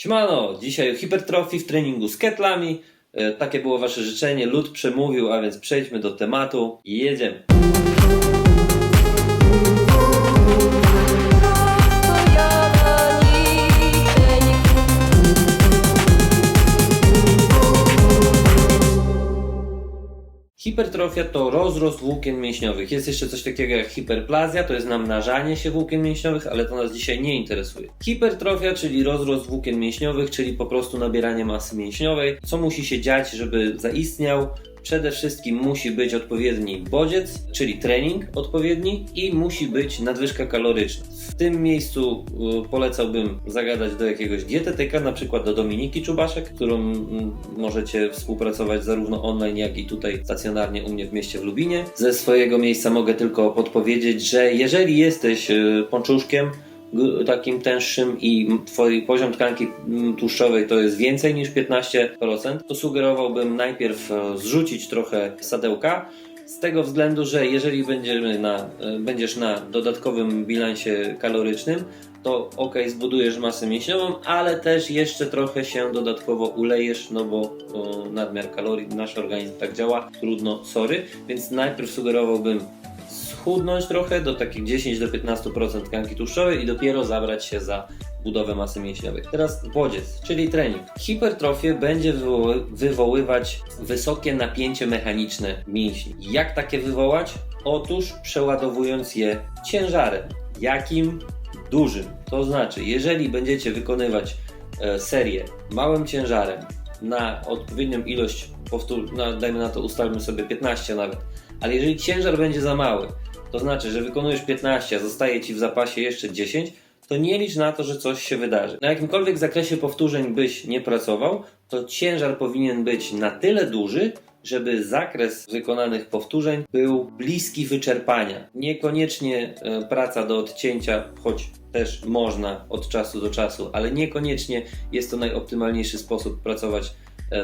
Siemano, dzisiaj o hipertrofii w treningu z ketlami. E, Takie było wasze życzenie, lud przemówił, a więc przejdźmy do tematu i jedziemy. Hipertrofia to rozrost włókien mięśniowych. Jest jeszcze coś takiego jak hiperplazja, to jest namnażanie się włókien mięśniowych, ale to nas dzisiaj nie interesuje. Hipertrofia, czyli rozrost włókien mięśniowych, czyli po prostu nabieranie masy mięśniowej. Co musi się dziać, żeby zaistniał? Przede wszystkim musi być odpowiedni bodziec, czyli trening odpowiedni i musi być nadwyżka kaloryczna. W tym miejscu y, polecałbym zagadać do jakiegoś dietetyka, na przykład do Dominiki Czubaszek, którą mm, możecie współpracować zarówno online, jak i tutaj stacjonarnie u mnie w mieście w Lubinie. Ze swojego miejsca mogę tylko podpowiedzieć, że jeżeli jesteś y, pączuszkiem, takim tęższym i twój poziom tkanki tłuszczowej to jest więcej niż 15%, to sugerowałbym najpierw e, zrzucić trochę sadełka. Z tego względu, że jeżeli będziemy na, e, będziesz na dodatkowym bilansie kalorycznym, to ok, zbudujesz masę mięśniową, ale też jeszcze trochę się dodatkowo ulejesz, no bo o, nadmiar kalorii, nasz organizm tak działa, trudno, sorry, więc najpierw sugerowałbym schudnąć trochę do takich 10 do 15% tkanki tłuszczowej i dopiero zabrać się za budowę masy mięśniowej. Teraz bodziec, czyli trening. Hipertrofię będzie wywoły- wywoływać wysokie napięcie mechaniczne mięśni. Jak takie wywołać? Otóż przeładowując je ciężarem. Jakim? Dużym. To znaczy, jeżeli będziecie wykonywać e, serię małym ciężarem na odpowiednią ilość powtór, dajmy na to ustalmy sobie 15 nawet, ale jeżeli ciężar będzie za mały, to znaczy, że wykonujesz 15, a zostaje ci w zapasie jeszcze 10, to nie licz na to, że coś się wydarzy. Na jakimkolwiek zakresie powtórzeń byś nie pracował, to ciężar powinien być na tyle duży, żeby zakres wykonanych powtórzeń był bliski wyczerpania. Niekoniecznie e, praca do odcięcia, choć też można od czasu do czasu, ale niekoniecznie jest to najoptymalniejszy sposób pracować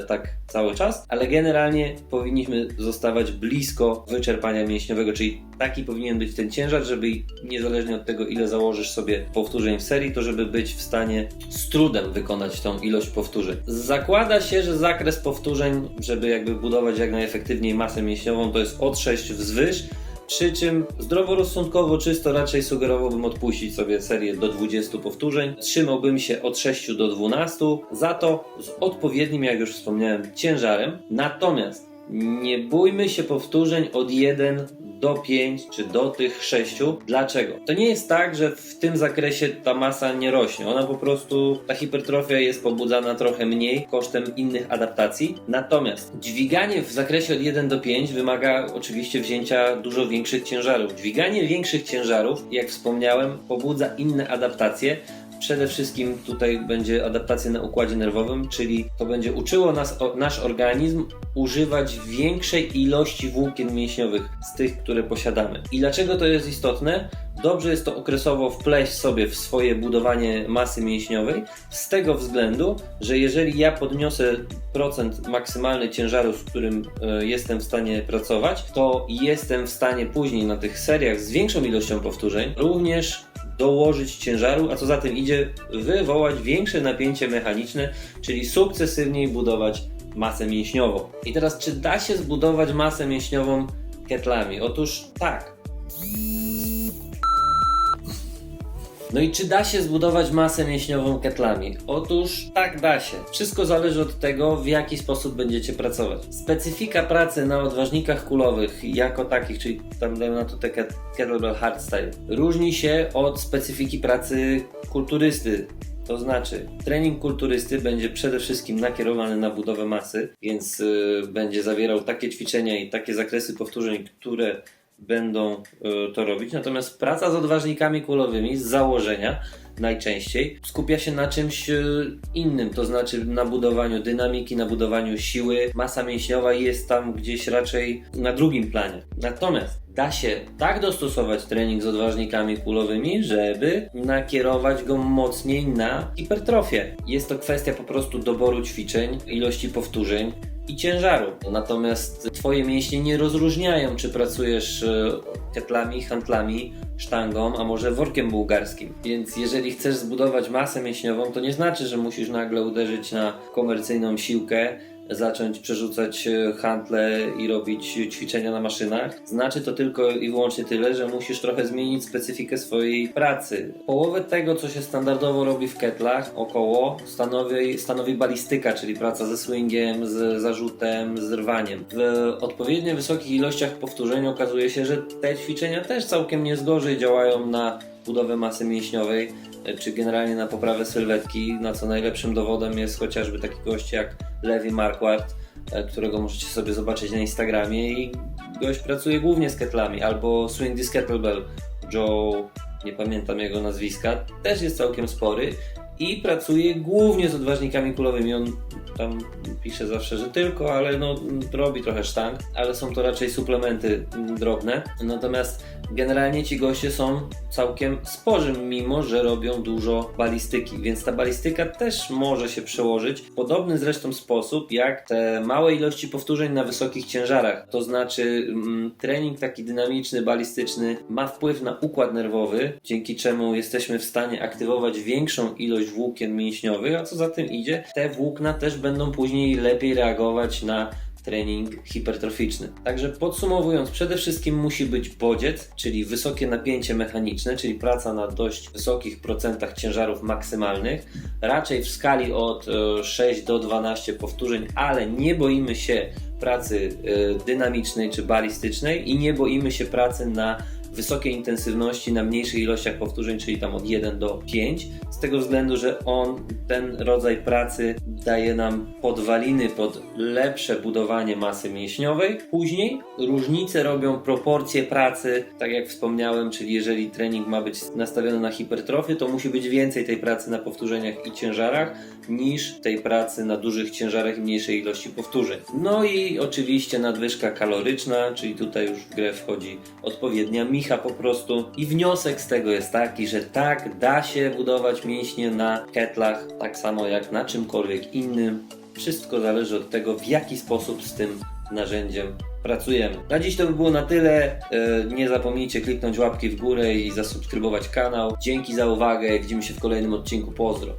tak cały czas, ale generalnie powinniśmy zostawać blisko wyczerpania mięśniowego, czyli taki powinien być ten ciężar, żeby niezależnie od tego, ile założysz sobie powtórzeń w serii, to żeby być w stanie z trudem wykonać tą ilość powtórzeń. Zakłada się, że zakres powtórzeń, żeby jakby budować jak najefektywniej masę mięśniową, to jest od 6 wzwyż. Przy czym zdroworozsądkowo czysto raczej sugerowałbym odpuścić sobie serię do 20 powtórzeń. Trzymałbym się od 6 do 12, za to z odpowiednim, jak już wspomniałem, ciężarem. Natomiast nie bójmy się powtórzeń od 1 do 5 czy do tych 6. Dlaczego? To nie jest tak, że w tym zakresie ta masa nie rośnie. Ona po prostu, ta hipertrofia jest pobudzana trochę mniej kosztem innych adaptacji. Natomiast dźwiganie w zakresie od 1 do 5 wymaga oczywiście wzięcia dużo większych ciężarów. Dźwiganie większych ciężarów, jak wspomniałem, pobudza inne adaptacje. Przede wszystkim tutaj będzie adaptacja na układzie nerwowym, czyli to będzie uczyło nas, o, nasz organizm używać większej ilości włókien mięśniowych z tych, które posiadamy. I dlaczego to jest istotne? Dobrze jest to okresowo wpleść sobie w swoje budowanie masy mięśniowej, z tego względu, że jeżeli ja podniosę procent maksymalny ciężaru, z którym e, jestem w stanie pracować, to jestem w stanie później na tych seriach z większą ilością powtórzeń również dołożyć ciężaru, a co za tym idzie, wywołać większe napięcie mechaniczne, czyli sukcesywniej budować masę mięśniową. I teraz, czy da się zbudować masę mięśniową ketlami? Otóż tak. No i czy da się zbudować masę mięśniową ketlami? Otóż tak da się. Wszystko zależy od tego, w jaki sposób będziecie pracować. Specyfika pracy na odważnikach kulowych jako takich, czyli tam dajmy na to te ket- kettlebell hardstyle, różni się od specyfiki pracy kulturysty. To znaczy, trening kulturysty będzie przede wszystkim nakierowany na budowę masy, więc y, będzie zawierał takie ćwiczenia i takie zakresy powtórzeń, które będą y, to robić. Natomiast praca z odważnikami kulowymi z założenia najczęściej skupia się na czymś y, innym, to znaczy na budowaniu dynamiki, na budowaniu siły. Masa mięśniowa jest tam gdzieś raczej na drugim planie. Natomiast da się tak dostosować trening z odważnikami kulowymi, żeby nakierować go mocniej na hipertrofię. Jest to kwestia po prostu doboru ćwiczeń, ilości powtórzeń i ciężaru. Natomiast Twoje mięśnie nie rozróżniają, czy pracujesz e, ketlami, handlami, sztangą, a może workiem bułgarskim. Więc jeżeli chcesz zbudować masę mięśniową, to nie znaczy, że musisz nagle uderzyć na komercyjną siłkę, zacząć przerzucać e, handle i robić ćwiczenia na maszynach. Znaczy to tylko i wyłącznie tyle, że musisz trochę zmienić specyfikę swojej pracy. Połowę tego, co się standardowo robi w ketlach, około, stanowi, stanowi balistyka, czyli praca ze swingiem, z zarzutem, z rwaniem. W odpowiednio wysokich ilościach powtórzeń okazuje się, że te ćwiczenia też całkiem nie zgorzej działają na budowę masy mięśniowej, e, czy generalnie na poprawę sylwetki, na co najlepszym dowodem jest chociażby taki gość jak Levi Marquardt, e, którego możecie sobie zobaczyć na Instagramie. I gość pracuje głównie z ketlami, albo This Kettlebell, Joe, nie pamiętam jego nazwiska, też jest całkiem spory i pracuje głównie z odważnikami kulowymi. On tam pisze zawsze, że tylko, ale no, robi trochę sztang, ale są to raczej suplementy drobne. Natomiast generalnie ci goście są całkiem sporzy, mimo że robią dużo balistyki, więc ta balistyka też może się przełożyć podobny zresztą sposób jak te małe ilości powtórzeń na wysokich ciężarach. To znaczy mm, trening taki dynamiczny, balistyczny ma wpływ na układ nerwowy, dzięki czemu jesteśmy w stanie aktywować większą ilość włókien mięśniowych, a co za tym idzie, te włókna też będą później lepiej reagować na trening hipertroficzny. Także podsumowując, przede wszystkim musi być bodziec, czyli wysokie napięcie mechaniczne, czyli praca na dość wysokich procentach ciężarów maksymalnych, raczej w skali od e, 6 do 12 powtórzeń, ale nie boimy się pracy e, dynamicznej czy balistycznej i nie boimy się pracy na wysokiej intensywności na mniejszych ilościach powtórzeń, czyli tam od 1 do 5, z tego względu, że on, ten rodzaj pracy daje nam podwaliny pod lepsze budowanie masy mięśniowej. Później różnice robią proporcje pracy, tak jak wspomniałem, czyli jeżeli trening ma być nastawiony na hipertrofię, to musi być więcej tej pracy na powtórzeniach i ciężarach niż tej pracy na dużych ciężarach i mniejszej ilości powtórzeń. No i oczywiście nadwyżka kaloryczna, czyli tutaj już w grę wchodzi odpowiednia micha po prostu. I wniosek z tego jest taki, że tak, da się budować mięśnie na ketlach, tak samo jak na czymkolwiek innym. Wszystko zależy od tego, w jaki sposób z tym narzędziem pracujemy. Na dziś to by było na tyle. E, Nie zapomnijcie kliknąć łapki w górę i zasubskrybować kanał. Dzięki za uwagę. Widzimy się w kolejnym odcinku. Pozdro.